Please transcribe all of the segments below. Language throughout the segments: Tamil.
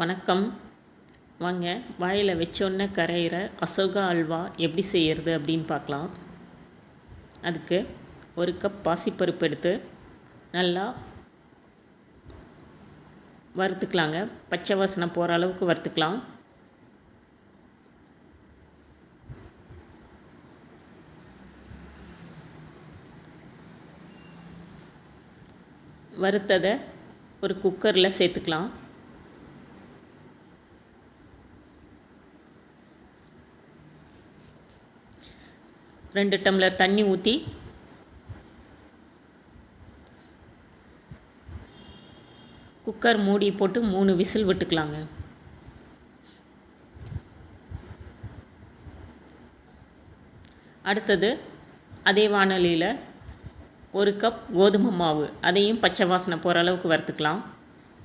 வணக்கம். வாங்க வாயில் வச்சோன்னே கரையிற அசோகா அல்வா எப்படி செய்கிறது அப்படின்னு பார்க்கலாம். அதுக்கு ஒரு கப் பாசிப்பருப்பு எடுத்து நல்லா வறுத்துக்கலாங்க. பச்சை வாசனை போகிற அளவுக்கு வறுத்துக்கலாம். வறுத்ததை ஒரு குக்கரில் சேர்த்துக்கலாம். ரெண்டு டம்ளர் தண்ணி ஊற்றி குக்கர் மூடி போட்டு மூணு விசில் விட்டுக்கலாங்க. அடுத்தது அதே வானொலியில் ஒரு கப் கோதுமை மாவு. அதையும் பச்சை வாசனை போகிற அளவுக்கு வறுத்துக்கலாம்.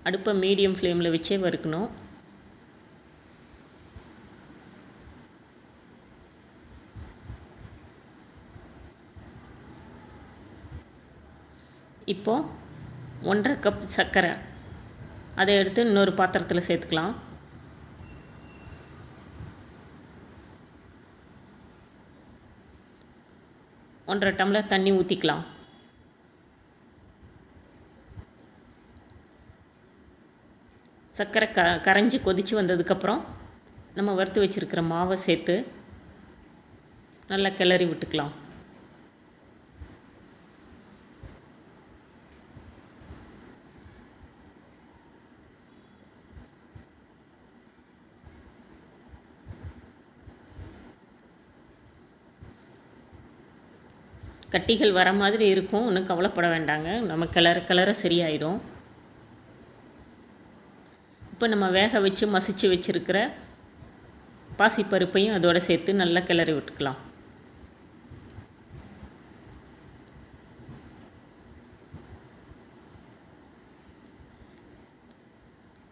அடுப்பை மீடியம் ஃப்ளேமில் வச்சே வறுக்கணும். இப்போது ஒன்றரை கப் சர்க்கரை. அதை எடுத்து இன்னொரு பாத்திரத்தில் சேர்த்துக்கலாம். ஒன்றரை டம்ளர் தண்ணி ஊற்றிக்கலாம் சர்க்கரை க கரைஞ்சி கொதித்து வந்ததுக்கப்புறம் நம்ம வறுத்து வச்சுருக்கிற மாவை சேர்த்து நல்லா கிளறி விட்டுக்கலாம். கட்டிகள் வர மாதிரி இருக்கும். ஒன்றும் கவலைப்பட வேண்டாங்க. நம்ம கிளற கிளற சரியாயிடும். இப்போ நம்ம வேக வச்சு மசிச்சு வச்சுருக்கிற பாசிப்பருப்பையும் அதோடு சேர்த்து நல்லா கிளறி விட்டுக்கலாம்.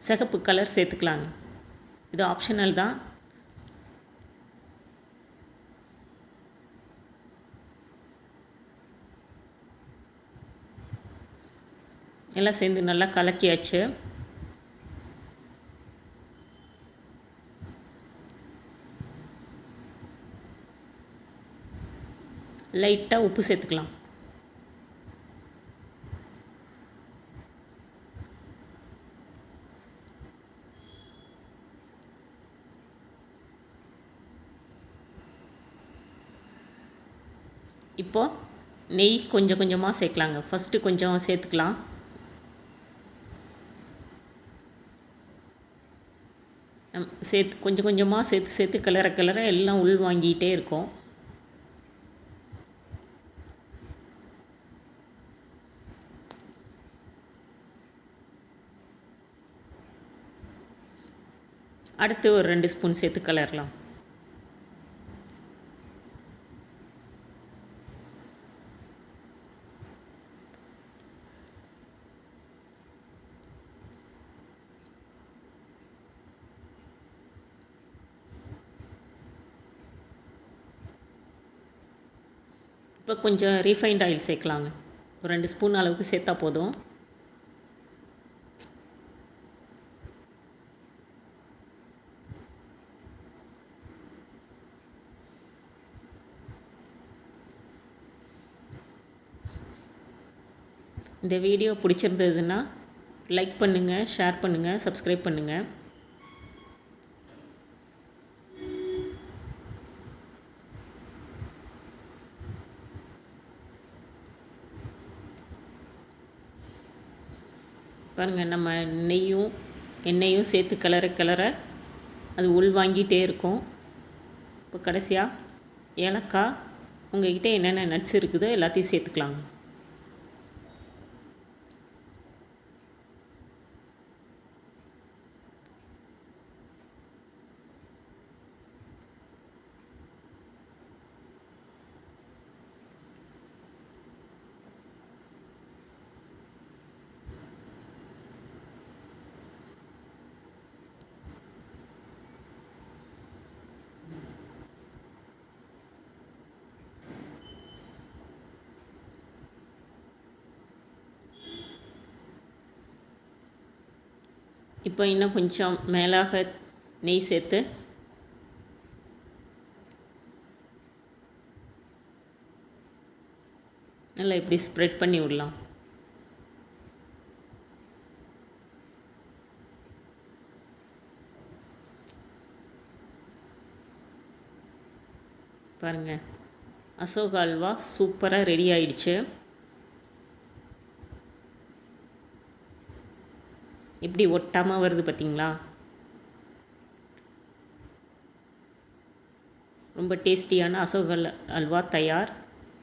சிகப்பு கலர் சேர்த்துக்கலாங்க. இது ஆப்ஷனல் தான். எல்லாம் சேர்ந்து நல்லா கலக்கியாச்சு. லைட்டாக உப்பு சேர்த்துக்கலாம். இப்போது நெய் கொஞ்சம் கொஞ்சமாக சேர்க்கலாங்க. ஃபஸ்ட்டு கொஞ்சம் சேர்த்துக்கலாம். நம் சேர்த்து கொஞ்சம் கொஞ்சமாக சேர்த்து சேர்த்து கிளற கிளற எல்லாம் உள் வாங்கிட்டே இருக்கோம். அடுத்து ஒரு ரெண்டு ஸ்பூன் சேர்த்து கிளறலாம். இப்போ கொஞ்சம் ரீஃபைண்ட் ஆயில் சேர்க்கலாங்க. ஒரு ரெண்டு ஸ்பூன் அளவுக்கு சேர்த்தா போதும். இந்த வீடியோ பிடிச்சிருந்ததுன்னா லைக் பண்ணுங்கள் ஷேர் பண்ணுங்கள் சப்ஸ்கிரைப் பண்ணுங்கள் பாருங்கள் நம்ம நெய்யும் எண்ணெயும் சேர்த்து கிளற கிளற அது உள் வாங்கிட்டே இருக்கும். இப்போ கடைசியாக ஏலக்காய் உங்கள்கிட்ட என்னென்ன நட்ஸ் இருக்குதோ எல்லாத்தையும் சேர்த்துக்கலாங்க. இப்போ இன்னும் கொஞ்சம் மேலாக நெய் சேர்த்து. நல்லா இப்படி ஸ்ப்ரெட் பண்ணி விடலாம். பாருங்கள் அசோக் அல்வா சூப்பராக ரெடி ஆயிடுச்சு. எப்படி ஒட்டாமல் வருது பார்த்தீங்களா? ரொம்ப டேஸ்டியான அசோக அல்வா தயார்.